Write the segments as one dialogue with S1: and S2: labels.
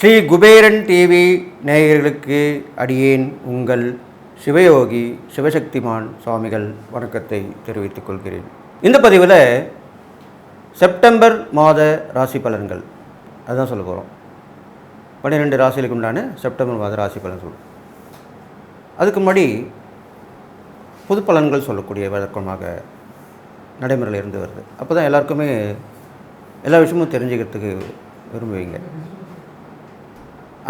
S1: Sri Kuberan TV நேயர்களுக்கு அடியேன் உங்கள் சிவயோகி சிவசக்திமான் சுவாமிகள் வணக்கத்தை தெரிவித்துக் கொள்கிறேன். இந்த பதிவில் செப்டம்பர் மாத ராசி பலன்கள். அதுதான் சொல்ல போகிறோம் பன்னிரெண்டு ராசிகளுக்கு உண்டான செப்டம்பர் மாத ராசி பலன் சொல்லுவோம் அதுக்கு முன்னாடி பொது பலன்கள் சொல்லக்கூடிய வழக்கமாக நடைமுறையில் இருந்து வருது. அப்போ தான் எல்லாருக்குமே எல்லா விஷயமும் தெரிஞ்சுக்கிறதுக்கு விரும்புவீங்க.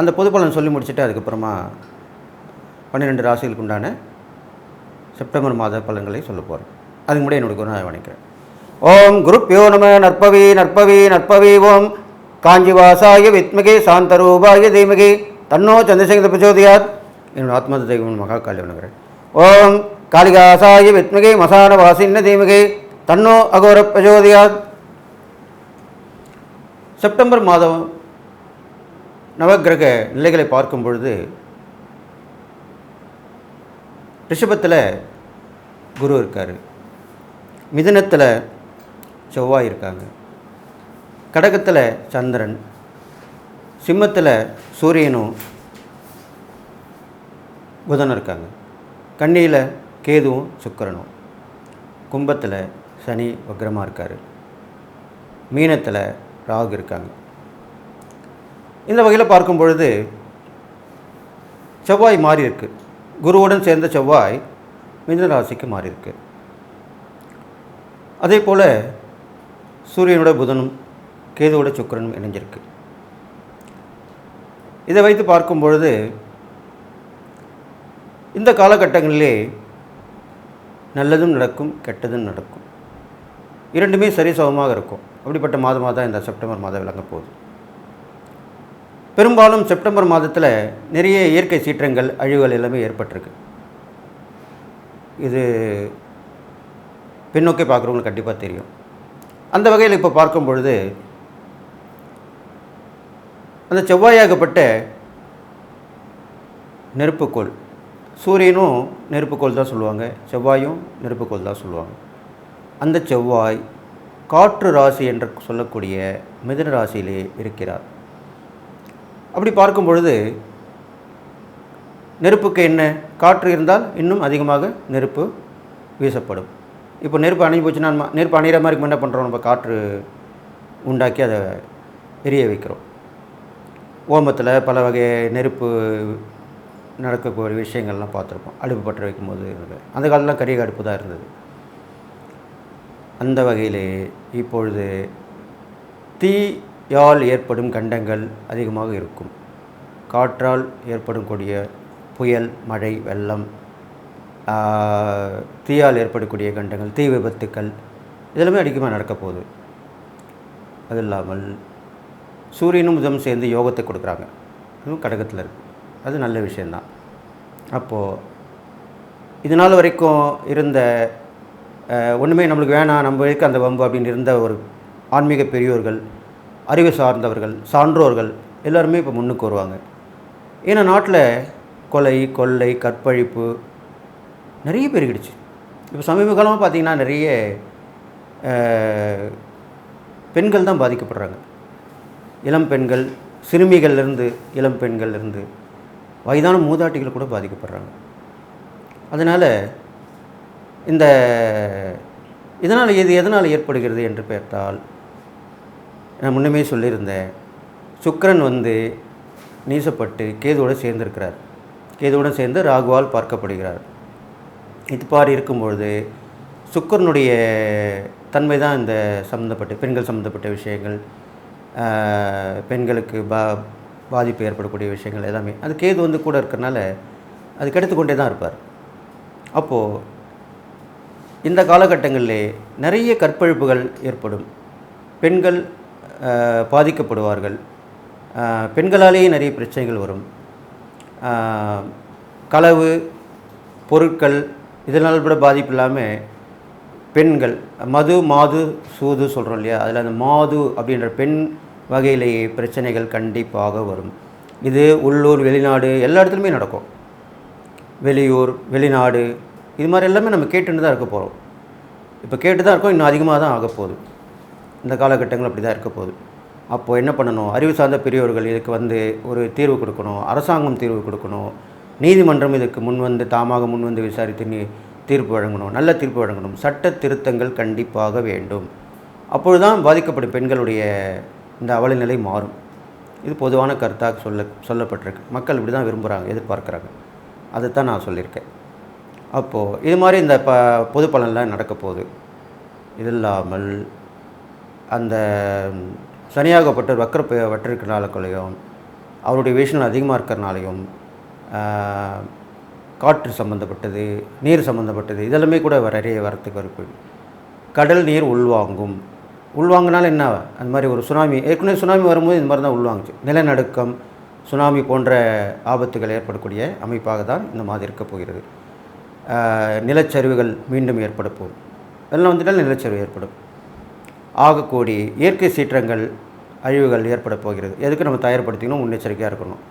S1: அந்த பொது சொல்லி முடிச்சுட்டு அதுக்கப்புறமா பன்னிரெண்டு ராசிகளுக்கு உண்டான செப்டம்பர் மாத பலன்களை சொல்ல போகிறேன் அதுக்கு முன்னாடி என்னோட குருநாதை வணக்கிறேன் ஓம் குருப்பியோ நம நற்பவி நற்பவி நற்பவி ஓம். காஞ்சிவாசாய வித்மகே சாந்தரூபாய தீமகி. தன்னோ சந்திரசேகர பிரச்சோதியார் என்னோட ஆத்மத தெய்வம் மகா காளி வணங்குறேன் ஓம் காளிகாசாய வித்மகே மசான வாசின்ன தீமகே. தன்னோ அகோர பிரச்சோதியாத் செப்டம்பர் மாதம் நவக்கிரக நிலைகளை பார்க்கும் பொழுது ரிஷபத்தில் குரு இருக்கார் மிதனத்தில் செவ்வாய் இருக்காங்க கடகத்தில் சந்திரன் சிம்மத்தில் சூரியனும் புதனும் இருக்காங்க கண்ணியில் கேதுவும் சுக்கிரனும் கும்பத்தில் சனி வக்ரமாக இருக்கார். மீனத்தில் ராகு இருக்காங்க. இந்த வகையில் பார்க்கும் பொழுது செவ்வாய் மாறி இருக்கு. குருவுடன் சேர்ந்த செவ்வாய் மிதன ராசிக்கு மாறி இருக்கு. அதே போல் சூரியனோட புதனும் கேதுவோட சுக்கிரனும் இணைஞ்சிருக்கு. இதை வைத்து பார்க்கும் பொழுது இந்த காலகட்டங்களிலே நல்லதும் நடக்கும் கெட்டதும் நடக்கும். இரண்டுமே சரிசமமாக இருக்கும். அப்படிப்பட்ட மாதமாக தான் இந்த செப்டம்பர் மாதம் விளங்க போகுது. பெரும்பாலும் செப்டம்பர் மாதத்தில் நிறைய இயற்கை சீற்றங்கள் அழிவுகள் எல்லாமே ஏற்பட்டிருக்கு. இது பின்னோக்கி பார்க்குறவங்களுக்கு கண்டிப்பாக தெரியும். அந்த வகையில் இப்போ பார்க்கும் பொழுது அந்த செவ்வாயாகப்பட்ட நெருப்புக்கோள் சூரியனும் நெருப்புக்கோள் தான் சொல்லுவாங்க செவ்வாயும் நெருப்புக்கோள் தான் சொல்லுவாங்க. அந்த செவ்வாய் காற்று ராசி என்று சொல்லக்கூடிய மிதுன ராசியிலே இருக்கிறார். அப்படி பார்க்கும் பொழுது நெருப்புக்கு என்ன? காற்று இருந்தால் இன்னும் அதிகமாக நெருப்பு வீசப்படும். இப்போ நெருப்பு அணைஞ்சு போச்சுன்னா நெருப்பு அணையிற மாதிரி என்ன பண்ணுறோம் நம்ம காற்று உண்டாக்கி அதை எரிய வைக்கிறோம். ஓமத்தில் பல வகை நெருப்பு நடக்கக்கூடிய விஷயங்கள்லாம் பார்த்துருப்போம். அடுப்பு பற்ற வைக்கும்போது அந்த காலத்தில் கரிய அடுப்பு தான் இருந்தது. அந்த வகையிலே இப்பொழுது தீயால் ஏற்படும் கண்டங்கள் அதிகமாக இருக்கும். காற்றால் ஏற்படும் கூடிய புயல் மழை வெள்ளம் தீயால் ஏற்படக்கூடிய கண்டங்கள் தீ விபத்துக்கள் இதெல்லாமே அதிகமாக நடக்க போகுது. அது இல்லாமல் சூரியனும் புதனும் சேர்ந்து யோகத்தை கொடுக்குறாங்க. அதுவும் கடகத்தில் இருக்குது அது நல்ல விஷயந்தான் அப்போது இது நாள் வரைக்கும் இருந்த ஒன்றுமே நம்மளுக்கு வேணாம் நம்ம இருக்க அந்த வம்பு அப்படின்னு இருந்த ஒரு ஆன்மீக பெரியோர்கள் அறிவு சார்ந்தவர்கள் சான்றோர்கள் எல்லாருமே இப்போ முன்னுக்கு வருவாங்க. ஏன்னா நாட்டில் கொலை கொள்ளை கற்பழிப்பு நிறைய பெருகிடுச்சு. இப்போ சமீப காலமாக பார்த்திங்கன்னா நிறைய பெண்கள் தான் பாதிக்கப்படுறாங்க. இளம் பெண்கள் சிறுமிகள்லேருந்து இளம் பெண்கள்லேருந்து வயதான மூதாட்டிகள் கூட பாதிக்கப்படுறாங்க. அதனால் இந்த இதனால் இது எதனால் ஏற்படுகிறது என்று பார்த்தால் நான் முன்னமே சொல்லியிருந்தேன் சுக்கரன் வந்து நீசப்பட்டு கேதுவோடு சேர்ந்திருக்கிறார். கேதுவுடன் சேர்ந்து ராகுவால் பார்க்கப்படுகிறார். இது பாரி இருக்கும்பொழுது சுக்கரனுடைய தன்மை தான் இந்த சம்மந்தப்பட்ட பெண்கள் சம்மந்தப்பட்ட விஷயங்கள் பெண்களுக்கு பா பாதிப்பு ஏற்படக்கூடிய விஷயங்கள் எல்லாமே. அது கேது வந்து கூட இருக்கிறனால அது கெடுத்து கொண்டே தான் இருப்பார். அப்போது இந்த காலகட்டங்களிலே நிறைய கற்பழிப்புகள் ஏற்படும். பெண்கள் பாதிக்கப்படுவார்கள். பெண்களாலேயே நிறைய பிரச்சனைகள் வரும். களவு பொருட்கள் இதனால் கூட பாதிப்பு இல்லாமல் பெண்கள் மது மாது சூது சொல்கிறோம் இல்லையா? அதில் அந்த மாது அப்படின்ற பெண் வகையிலேயே பிரச்சனைகள் கண்டிப்பாக வரும். இது உள்ளூர் வெளிநாடு எல்லா இடத்துலையுமே நடக்கும். வெளியூர் வெளிநாடு இது மாதிரி எல்லாமே நம்ம கேட்டுன்னு தான் இருக்க போகிறோம் இப்போ கேட்டு தான் இருக்கோம் இன்னும் அதிகமாக தான் ஆக போகுது. இந்த காலகட்டங்கள் அப்படி தான் இருக்க போகுது. அப்போது என்ன பண்ணணும்? அறிவு சார்ந்த பெரியவர்கள் இதுக்கு வந்து ஒரு தீர்வு கொடுக்கணும். அரசாங்கம் தீர்வு கொடுக்கணும். நீதிமன்றம் இதுக்கு முன் வந்து தாமாக முன் வந்து விசாரித்து நீ தீர்ப்பு வழங்கணும். நல்ல தீர்ப்பு வழங்கணும். சட்ட திருத்தங்கள் கண்டிப்பாக வேண்டும். அப்பொழுதுதான் பாதிக்கப்படும் பெண்களுடைய இந்த அவலநிலை மாறும். இது பொதுவான கருத்தாக சொல்ல சொல்லப்பட்டிருக்கு. மக்கள் இப்படி தான் விரும்புகிறாங்க எதிர்பார்க்குறாங்க. அதை தான் நான் சொல்லியிருக்கேன். அப்போது இது மாதிரி இந்த ப பொது பலன்லாம் நடக்க போகுது. இது இல்லாமல் அந்த சனியாகப்பட்டவர் வக்கர பெ- வற்றிருக்கிறனாலையும் அவருடைய விஷயம் அதிகமாக இருக்கிறனாலையும் காற்று சம்மந்தப்பட்டது நீர் சம்மந்தப்பட்டது இதெல்லாமே கூட நிறைய வரத்துக்கு வரப்பு கடல் நீர் உள்வாங்கும். உள்வாங்கினாலும் என்ன அந்த மாதிரி ஒரு சுனாமி ஏற்கனவே சுனாமி வரும்போது இந்த மாதிரி தான் உள்வாங்குச்சு. நிலநடுக்கம் சுனாமி போன்ற ஆபத்துகள் ஏற்படக்கூடிய அமைப்பாக தான் இந்த மாதிரி இருக்க போகிறது. நிலச்சரிவுகள் மீண்டும் ஏற்படப்போம். வெள்ளம் வந்துட்டால் நிலச்சரிவு ஏற்படும். ஆகக்கூடிய இயற்கை சீற்றங்கள் அழிவுகள் ஏற்பட போகிறது. எதுக்கு நம்ம தயார்படுத்திக்கணும்? முன்னெச்சரிக்கையாக இருக்கணும்.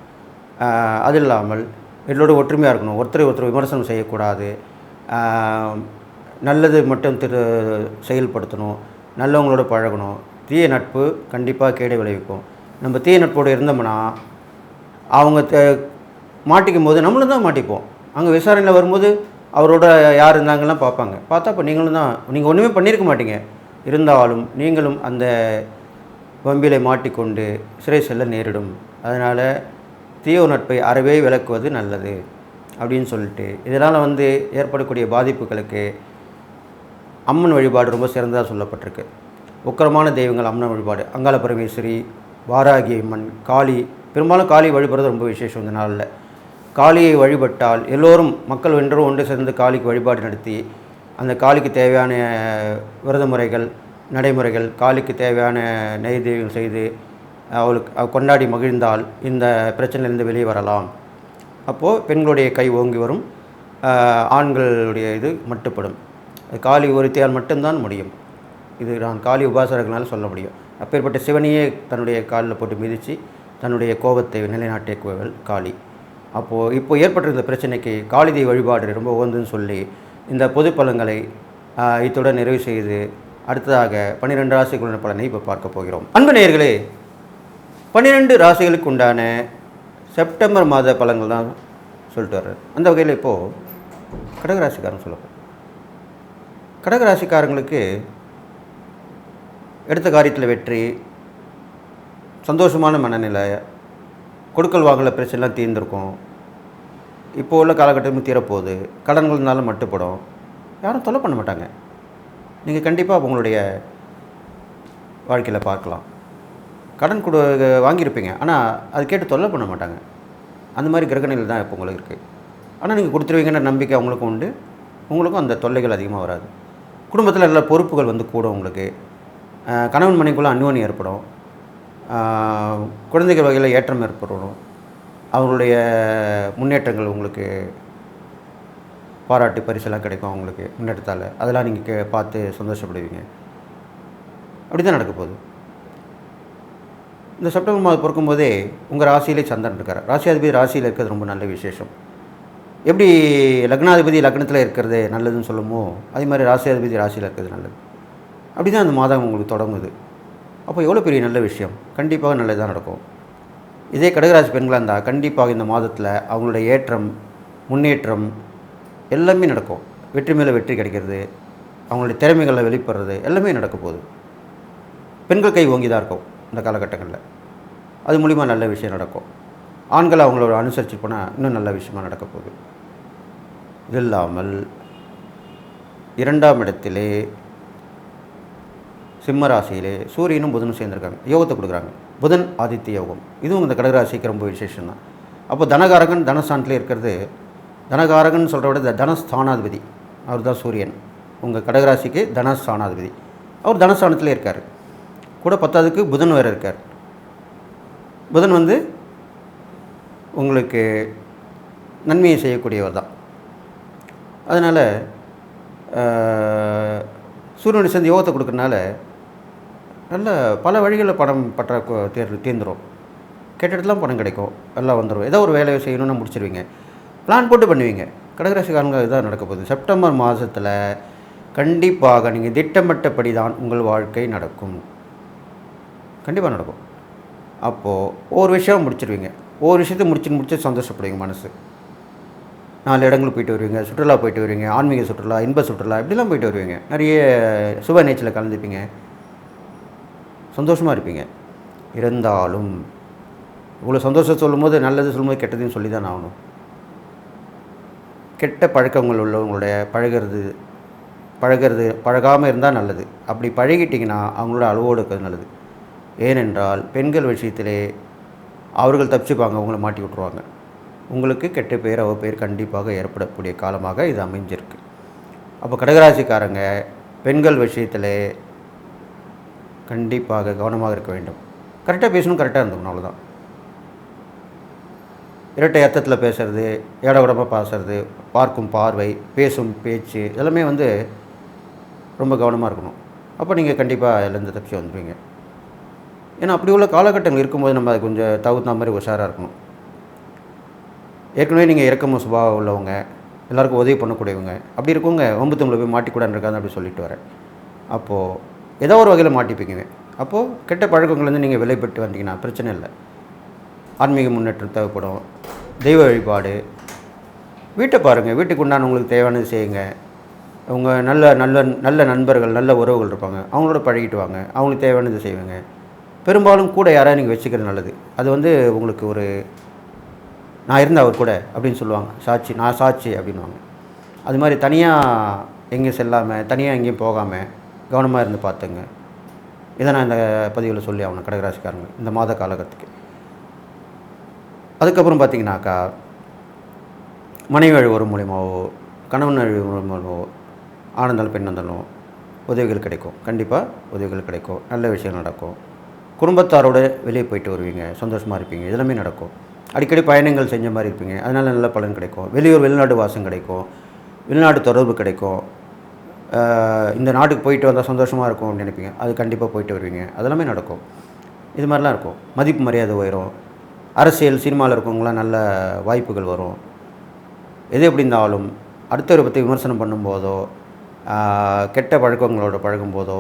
S1: அது இல்லாமல் எல்லோட ஒற்றுமையாக இருக்கணும். ஒருத்தரை ஒருத்தர் விமர்சனம் செய்யக்கூடாது. நல்லது மட்டும் திரு செயல்படுத்தணும். நல்லவங்களோட பழகணும். தீய நட்பு கண்டிப்பாக கேடு விளைவிக்கும். நம்ம தீய நட்போடு இருந்தோம்னா அவங்க த மாட்டிக்கும் போது நம்மளும் தான் மாட்டிப்போம். அங்கே விசாரணையில் வரும்போது அவரோட யார் இருந்தாங்கலாம் பார்ப்பாங்க. பார்த்தா இப்போ நீங்களும் தான் நீங்கள் ஒன்றுமே பண்ணியிருக்க மாட்டீங்க. இருந்தாலும் நீங்களும் அந்த வம்பிலை மாட்டிக்கொண்டு சிறை செல்ல நேரிடும். அதனால் தீய நட்பை அறவே விளக்குவது நல்லது அப்படின்னு சொல்லிட்டு. இதனால் வந்து ஏற்படக்கூடிய பாதிப்புகளுக்கு அம்மன் வழிபாடு ரொம்ப சிறந்ததாக சொல்லப்பட்டிருக்கு. உக்கரமான தெய்வங்கள் அம்மன் வழிபாடு. அங்காள பரமேஸ்வரி வாராகி அம்மன் காளி. பெரும்பாலும் காளி வழிபடுறது ரொம்ப விசேஷம் இந்த நாளில். காளியை வழிபட்டால் எல்லோரும் மக்கள் வென்றரும் ஒன்று சேர்ந்து காளிக்கு வழிபாடு நடத்தி அந்த காளிக்கு தேவையான விரத முறைகள் நடைமுறைகள் காளிக்கு தேவையான நெய்தீகம் செய்து அவளுக்கு கொண்டாடி மகிழ்ந்தால் இந்த பிரச்சனையிலிருந்து வெளியே வரலாம். அப்போது பெண்களுடைய கை ஓங்கி வரும். ஆண்களுடைய இது மட்டுப்படும். காளி ஒருத்தியால் மட்டும்தான் முடியும். இது நான் காளி உபாசகர்களால் சொல்ல முடியும். அப்பேற்பட்ட சிவனையே தன்னுடைய காலில் போட்டு மிதித்து தன்னுடைய கோபத்தை நிலைநாட்டிய கோவில் காளி. அப்போது இப்போ ஏற்பட்டிருந்த பிரச்சனைக்கு காளிதை வழிபாடு ரொம்ப உகந்துன்னு சொல்லி இந்த பொது பலன்களை இத்துடன் நிறைவு செய்து அடுத்ததாக பன்னிரெண்டு ராசிகளுடைய பலனை இப்போ பார்க்க போகிறோம். அன்பு நேயர்களே பன்னிரெண்டு ராசிகளுக்கு உண்டான செப்டம்பர் மாத பலன்கள் தான் சொல்லிட்டு வர்றாரு. அந்த வகையில் இப்போது கடகராசிக்காரன் சொல்லப்போம் கடகராசிக்காரங்களுக்கு எடுத்த காரியத்தில் வெற்றி சந்தோஷமான மனநிலை கொடுக்கல் வாங்கல பிரச்சனைலாம் தீர்ந்திருக்கும். இப்போ உள்ள காலகட்டமும் தீரப்போகுது. கடன்கள்னாலும் மட்டுப்படும். யாரும் தொல்லை பண்ண மாட்டாங்க. நீங்கள் கண்டிப்பாக உங்களுடைய வாழ்க்கையில் பார்க்கலாம். கடன் கொடு வாங்கியிருப்பீங்க. ஆனால் அது கேட்டு தொல்லை பண்ண மாட்டாங்க. அந்த மாதிரி கிரகணிகள் தான் இப்போ உங்களுக்கு இருக்குது ஆனால் நீங்கள் கொடுத்துருவீங்கன்ற நம்பிக்கை அவங்களுக்கும் உண்டு. உங்களுக்கும் அந்த தொல்லைகள் அதிகமாக வராது. குடும்பத்தில் நல்ல பொறுப்புகள் வந்து கூடும் உங்களுக்கு. கணவன் மனைக்குள்ளே அந்யோன்யம் ஏற்படும். குழந்தைகள் வகையில் ஏற்றம் ஏற்படணும் அவங்களுடைய முன்னேற்றங்கள் உங்களுக்கு பாராட்டு பரிசெல்லாம் கிடைக்கும் அவங்களுக்கு முன்னேற்றத்தால். அதெல்லாம் நீங்கள் கே பார்த்து சந்தோஷப்படுவீங்க. அப்படி தான் நடக்க போகுது. இந்த செப்டம்பர் மாதம் பிறக்கும்போதே உங்கள் ராசியிலே சந்திரன் இருக்கார். ராசியாதிபதி ராசியில் இருக்கிறது ரொம்ப நல்ல விசேஷம். எப்படி லக்னாதிபதி லக்னத்தில் இருக்கிறது நல்லதுன்னு சொல்லுமோ அதே மாதிரி ராசியாதிபதி ராசியில் இருக்கிறது நல்லது. அப்படி தான் அந்த மாதம் உங்களுக்கு தொடங்குது. அப்போ எவ்வளோ பெரிய நல்ல விஷயம்? கண்டிப்பாக நல்லதாக நடக்கும். இதே கடகராசி பெண்களாக இருந்தால் கண்டிப்பாக இந்த மாதத்தில் அவங்களுடைய ஏற்றம் முன்னேற்றம் எல்லாமே நடக்கும். வெற்றி மேலே வெற்றி கிடைக்கிறது அவங்களுடைய திறமைகளை வெளிப்படுறது எல்லாமே நடக்க போகுது. பெண்கள் கை ஓங்கி தான் இருக்கும் இந்த காலகட்டங்களில். அது மூலிமா நல்ல விஷயம் நடக்கும். ஆண்கள் அவங்களோட அனுசரித்து போனால் இன்னும் நல்ல விஷயமா நடக்க போகுது. இது இல்லாமல் இரண்டாம் இடத்திலே சிம்ம ராசியிலே சூரியனும் புதனும் சேர்ந்துருக்காங்க. யோகத்தை கொடுக்குறாங்க. புதன் ஆதித்ய யோகம். இதுவும் இந்த கடகராசிக்கு ரொம்ப விசேஷம் தான். அப்போ தனகாரகன் தனஸ்தானத்திலே இருக்கிறது. தனகாரகன் சொல்கிற விட தனஸ்தானாதிபதி. அவர் தான் சூரியன். உங்கள் கடகராசிக்கு தனஸ்தானாதிபதி. அவர் தனஸ்தானத்திலே இருக்கார். கூட பத்தாவதுக்கு புதன் வேறு இருக்கார். புதன் வந்து உங்களுக்கு நன்மையை செய்யக்கூடியவர் தான். அதனால் சூரியனுடைய சேர்ந்து யோகத்தை கொடுக்கறனால நல்ல பல வழிகளில் பணம் பற்ற தேர் தீர்ந்துடும் கேட்டடத்துலாம் பணம் கிடைக்கும். எல்லாம் வந்துடும் ஏதோ ஒரு வேலையை செய்யணும்னு முடிச்சிருவீங்க. பிளான் போட்டு பண்ணுவீங்க. கடகராசிக்காரங்க இதுதான் நடக்க போகுது. செப்டம்பர் மாதத்தில் கண்டிப்பாக நீங்கள் திட்டமிட்டபடி தான் உங்கள் வாழ்க்கை நடக்கும். கண்டிப்பாக நடக்கும். அப்போது ஒவ்வொரு விஷயம் முடிச்சிருவீங்க. ஒவ்வொரு விஷயத்தை முடிச்சு முடிச்சு சந்தோஷப்படுவீங்க மனசு. நாலு இடங்களுக்கு போயிட்டு வருவீங்க. சுற்றுலா போயிட்டு வருவீங்க. ஆன்மீக சுற்றுலா இன்ப சுற்றுலா இப்படிலாம் போயிட்டு வருவீங்க. நிறைய சுப நேச்சரில் கலந்துப்பீங்க. சந்தோஷமாக இருப்பீங்க. இருந்தாலும் இவ்வளோ சந்தோஷம் சொல்லும்போது நல்லது சொல்லும்போது கெட்டதுன்னு சொல்லி தான் ஆகணும். கெட்ட பழக்கங்கள் உள்ளவங்களுடைய பழகிறது பழகிறது பழகாமல் இருந்தால் நல்லது. அப்படி பழகிட்டிங்கன்னா அவங்களோட அளவோடு இருக்கிறது நல்லது. ஏனென்றால் பெண்கள் விஷயத்திலே அவர்கள் தப்பிச்சுப்பாங்க அவங்கள மாட்டி விட்ருவாங்க உங்களுக்கு கெட்ட பேர் அவ பேர் கண்டிப்பாக ஏற்படக்கூடிய காலமாக இது அமைஞ்சிருக்கு. அப்போ கடகராசிக்காரங்க பெண்கள் விஷயத்தில் கண்டிப்பாக கவனமாக இருக்க வேண்டும். கரெக்டாக பேசணும் கரெக்டாக இருந்துக்கணும் அவ்வளோதான் இரட்டை அர்த்தத்தில் பேசுறது உடம்பாக பேசுறது பார்க்கும் பார்வை பேசும் பேச்சு இதெல்லாமே வந்து ரொம்ப கவனமாக இருக்கணும். அப்போ நீங்கள் கண்டிப்பாக அதுலேருந்து தப்பிச்சு வந்துடுவீங்க ஏன்னா அப்படி உள்ள காலகட்டங்கள் இருக்கும்போது நம்ம அது கொஞ்சம் தகுந்த மாதிரி உஷாராக இருக்கணும். ஏற்கனவே நீங்கள் இறக்கமும் சுபாவம் உள்ளவங்க எல்லாருக்கும் உதவி பண்ணக்கூடியவங்க அப்படி இருக்கவங்க ஒம்பத்தவங்களை போய் மாட்டிக்கூடாது இருக்காது அப்படி சொல்லிட்டு வரேன். அப்போது ஏதோ ஒரு வகையில் மாட்டிப்பீங்க அப்போது கெட்ட பழக்கங்கள்லேருந்து நீங்கள் விலை பெற்று வந்தீங்கன்னா பிரச்சனை இல்லை. ஆன்மீக முன்னேற்றம் தேவைப்படும். தெய்வ வழிபாடு. வீட்டை பாருங்கள் வீட்டுக்கு உண்டான உங்களுக்கு தேவையானது செய்யுங்க. உங்கள் நல்ல நல்ல நல்ல நண்பர்கள் நல்ல உறவுகள் இருப்பாங்க. அவங்களோட பழகிட்டு வாங்க. அவங்களுக்கு தேவையானது செய்வாங்க. பெரும்பாலும் கூட யாராவது நீங்கள் வச்சுக்கிறது நல்லது. அது வந்து உங்களுக்கு ஒரு நான் இருந்த அவர் கூட அப்படின்னு சொல்லுவாங்க. சாட்சி நான் சாட்சி அப்படின்வாங்க அது மாதிரி தனியாக எங்கேயும் செல்லாமல் தனியாக எங்கேயும் போகாமல் கவனமாக இருந்து பார்த்துங்க. இதை நான் இந்த பதிவில் சொல்லி ஆகணும் கடகராசிக்காரங்க இந்த மாத காலகட்டத்துக்கு. அதுக்கப்புறம் பார்த்தீங்கன்னாக்கா மனைவி அழுவரும் மூலியமாகவோ கணவன் அழிவு மூலியமாவோ ஆனந்தாலும் பெண்ணந்தாலும் உதவிகள் கிடைக்கும். கண்டிப்பாக உதவிகள் கிடைக்கும். நல்ல விஷயம் நடக்கும். குடும்பத்தாரோட வெளியே போயிட்டு வருவீங்க சந்தோஷமாக இருப்பீங்க இதெல்லாமே நடக்கும். அடிக்கடி பயணங்கள் செஞ்ச மாதிரி இருப்பீங்க அதனால் நல்ல பலன் கிடைக்கும். வெளியூர் வெளிநாடு வாசம் கிடைக்கும். வெளிநாடு தொடர்பு கிடைக்கும். இந்த நாட்டுக்கு போயிட்டு வந்தால் சந்தோஷமாக இருக்கும் அப்படின்னு நினைப்பீங்க. அது கண்டிப்பாக போயிட்டு வருவீங்க. அதெல்லாமே நடக்கும். இது மாதிரிலாம் இருக்கும். மதிப்பு மரியாதை உயரும். அரசியல் சினிமாவில் இருக்கவங்களாம் நல்ல வாய்ப்புகள் வரும். எது எப்படி இருந்தாலும் அடுத்தவரை பற்றி விமர்சனம் பண்ணும்போதோ கெட்ட பழக்கங்களோட பழகும்போதோ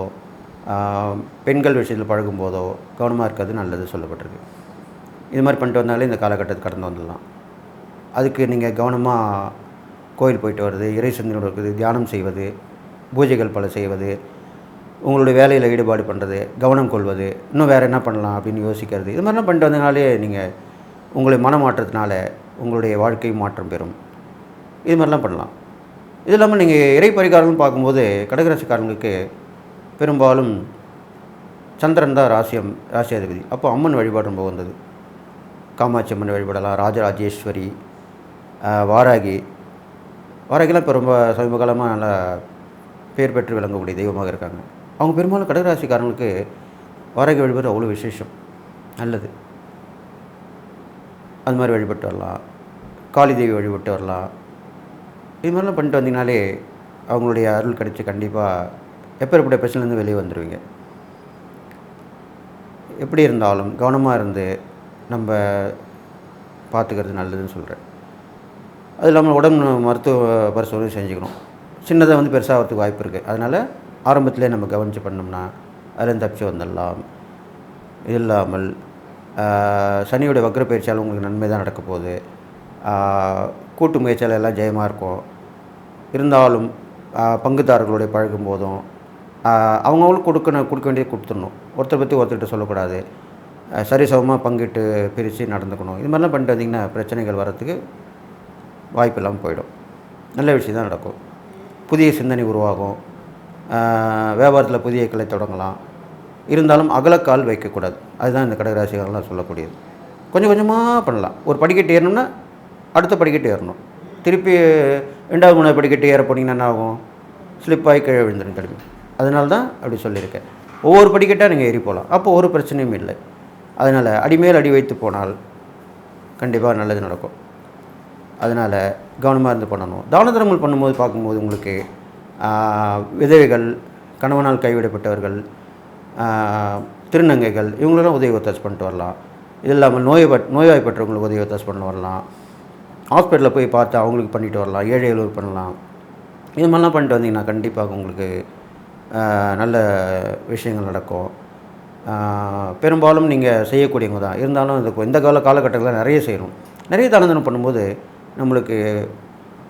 S1: பெண்கள் விஷயத்தில் பழகும்போதோ கவனமாக இருக்கிறது நல்லது சொல்லப்பட்டிருக்கு. இது மாதிரி பண்ணிட்டு வந்தாலே இந்த காலகட்டத்தை கடந்து வந்துடலாம். அதுக்கு நீங்கள் கவனமாக கோயில் போயிட்டு வர்றது இறை சிந்தனையோடு இருக்குது தியானம் செய்வது பூஜைகள் பல செய்வது உங்களுடைய வேலையில் ஈடுபாடு பண்ணுறது கவனம் கொள்வது இன்னும் வேறு என்ன பண்ணலாம் அப்படின்னு யோசிக்கிறது இது மாதிரிலாம் பண்ணிட்டு வந்தனாலே நீங்கள் உங்களை மனமாற்றத்தினால உங்களுடைய வாழ்க்கை மாற்றம் பெறும். இது மாதிரிலாம் பண்ணலாம். இது இல்லாமல் நீங்கள் இறை பரிகாரம்னு பார்க்கும்போது கடகராசிக்காரங்களுக்கு பெரும்பாலும் சந்திரன் தான் ராசியம் ராசியாதிபதி அப்போ அம்மன் வழிபாடு ரொம்ப வந்தது காமாட்சி அம்மன் வழிபடலாம் ராஜராஜேஸ்வரி வாராகி. வாராகிலாம் இப்போ ரொம்ப சமீப காலமாக நல்லா பேர் பெற்று விளங்கக்கூடிய தெய்வமாக இருக்காங்க. அவங்க பெரும்பாலும் கடகராசிக்காரங்களுக்கு வாராகி வழிபடுறது அவ்வளோ விசேஷம். நல்லது. அது மாதிரி வழிபட்டு வரலாம். காளி தேவி வழிபட்டு வரலாம். இது மாதிரிலாம் பண்ணிட்டு வந்தீங்கனாலே அவங்களுடைய அருள் கிடச்சி கண்டிப்பாக எப்பேற்பட்ட பிரச்சனைலேருந்து வெளியே வந்துடுவீங்க எப்படி இருந்தாலும் கவனமாக இருந்து நம்ம பார்த்துக்கிறது நல்லதுன்னு சொல்கிறேன் அது இல்லாமல் உடம்பு மருத்துவ பரிசோதனை செஞ்சுக்கணும். சின்னதாக வந்து பெருசாகிறதுக்கு வாய்ப்பு இருக்குது அதனால் ஆரம்பத்திலே நம்ம கவனித்து பண்ணோம்னா அதில் தப்பிச்சு வந்துடலாம். இது இல்லாமல் ஆஹ், சனியோட வக்ர பயிற்சியால் உங்களுக்கு நன்மை தான் நடக்க போகுது. கூட்டு முயற்சியால் எல்லாம் ஜெயமாக இருக்கும். இருந்தாலும் பங்குதாரர்களுடைய பழகும் போதும் அவங்கவுங்களுக்கு கொடுக்கணும் கொடுக்க வேண்டியது கொடுத்துடணும். ஒருத்தர் பற்றி ஒருத்தர்கிட்ட சொல்லக்கூடாது. சரிசமமாக பங்கிட்டு பிரித்து நடந்துக்கணும். இது மாதிரிலாம் பண்ணிட்டு வந்தீங்கன்னா பிரச்சனைகள் வர்றதுக்கு வாய்ப்பு இல்லாமல் போயிடும். நல்ல விஷயம் தான் நடக்கும். புதிய சிந்தனை உருவாகும். வியாபாரத்தில் புதிய கிளை தொடங்கலாம். இருந்தாலும் அகலக்கால் வைக்கக்கூடாது. அதுதான் இந்த கடகராசிகள்லாம் சொல்லக்கூடியது. கொஞ்சம் கொஞ்சமாக பண்ணலாம். ஒரு படிக்கட்டு ஏறணும்னா அடுத்த படிக்கட்டு ஏறணும். திருப்பி ரெண்டாவது மூணாவது படிக்கட்டு ஏற போனீங்கன்னா என்ன ஆகும்? ஸ்லிப்பாகி கீழே விழுந்துடும் திரும்பி அதனால தான் அப்படி சொல்லியிருக்கேன். ஒவ்வொரு படிக்கட்டாக நீங்கள் ஏறி போகலாம். அப்போ ஒரு பிரச்சனையும் இல்லை. அதனால் அடிமேல் அடி வைத்து போனால் கண்டிப்பாக நல்லது நடக்கும். அதனால் கவனமாக இருந்து பண்ணணும். தான தர்மங்கள் பண்ணும்போது பார்க்கும்போது உங்களுக்கு விதவைகள் கணவனால் கைவிடப்பட்டவர்கள் திருநங்கைகள் இவங்களெல்லாம் உதவி ஒத்தாசு பண்ணிட்டு வரலாம். இது இல்லாமல் நோய் நோய்வாய்ப்பட்டவங்களுக்கு உதவி ஒத்தாசு பண்ண வரலாம். ஹாஸ்பிட்டலில் போய் பார்த்து அவங்களுக்கு பண்ணிட்டு வரலாம். ஏழை எழுவர் பண்ணலாம். இது மாதிரிலாம் பண்ணிட்டு வந்தீங்கன்னா கண்டிப்பாக உங்களுக்கு நல்ல விஷயங்கள் நடக்கும். பெரும்பாலும் நீங்கள் செய்யக்கூடியவங்க தான். இருந்தாலும் இந்த இந்த கால காலகட்டங்களில் நிறைய செய்கிறோம் நிறைய தானந்தனம் பண்ணும்போது நம்மளுக்கு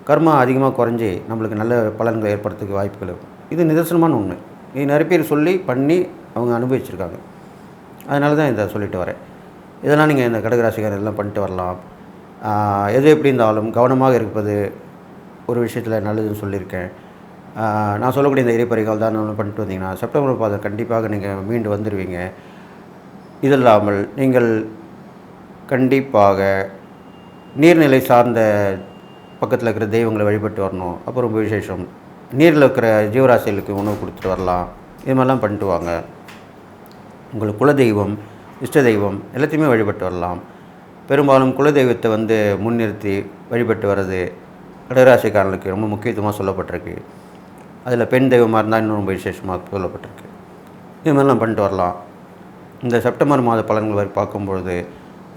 S1: கர்மா அதிகமாக குறைஞ்சி நம்மளுக்கு நல்ல பலன்களை ஏற்படுறதுக்கு வாய்ப்புகள் இருக்கும். இது நிதர்சனமான உண்மை. இது நிறைய பேர் சொல்லி பண்ணி அவங்க அனுபவிச்சிருக்காங்க. அதனால தான் இதை சொல்லிட்டு வரேன். இதெல்லாம் நீங்கள் இந்த கடகராசிக்காரர் எல்லாம் பண்ணிட்டு வரலாம். எது எப்படி இருந்தாலும் கவனமாக இருப்பது ஒரு விஷயத்தில் நல்லதுன்னு சொல்லியிருக்கேன். நான் சொல்லக்கூடிய இந்த இறைப்பறிகள் தான் பண்ணிட்டு வந்தீங்கன்னா செப்டம்பர் மாதம் கண்டிப்பாக நீங்கள் மீண்டு வந்துடுவீங்க இது இல்லாமல் நீங்கள் கண்டிப்பாக நீர்நிலை சார்ந்த பக்கத்தில் இருக்கிற தெய்வங்களை வழிபட்டு வரணும். அப்போ ரொம்ப விசேஷம். நீரில் இருக்கிற ஜீவராசிகளுக்கு உணவு கொடுத்துட்டு வரலாம். இது மாதிரிலாம் பண்ணிட்டு வாங்க. உங்கள் குலதெய்வம் இஷ்ட தெய்வம் எல்லாத்தையுமே வழிபட்டு வரலாம். பெரும்பாலும் குலதெய்வத்தை வந்து முன்னிறுத்தி வழிபட்டு வர்றது கடகராசிக்காரர்களுக்கு ரொம்ப முக்கியத்துவமாக சொல்லப்பட்டிருக்கு. அதில் பெண் தெய்வமாக இருந்தால் இன்னும் ரொம்ப விசேஷமாக சொல்லப்பட்டிருக்கு. இது மாதிரிலாம் பண்ணிட்டு வரலாம். இந்த செப்டம்பர் மாத பலன்கள் வரை பார்க்கும்பொழுது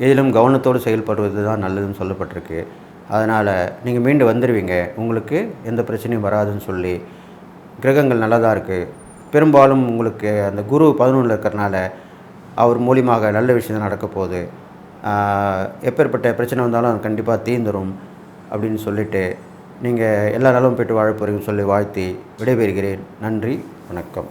S1: எதிலும் கவனத்தோடு செயல்படுவது தான் நல்லதுன்னு சொல்லப்பட்டிருக்கு. அதனால் நீங்கள் மீண்டு வந்துடுவீங்க உங்களுக்கு எந்த பிரச்சனையும் வராதுன்னு சொல்லி. கிரகங்கள் நல்லா தான் இருக்குது பெரும்பாலும் உங்களுக்கு அந்த குரு பதினொன்றில் இருக்கிறனால அவர் மூலியமாக நல்ல விஷயம் தான் நடக்க போகுது எப்பேற்பட்ட பிரச்சனை வந்தாலும் அது கண்டிப்பாக தீர்ந்துடும் அப்படின்னு சொல்லிட்டு நீங்கள் எல்லா நாளும் போய்ட்டு வாழ போகிறீங்கன்னு சொல்லி வாழ்த்தி விடைபெறுகிறேன். நன்றி வணக்கம்.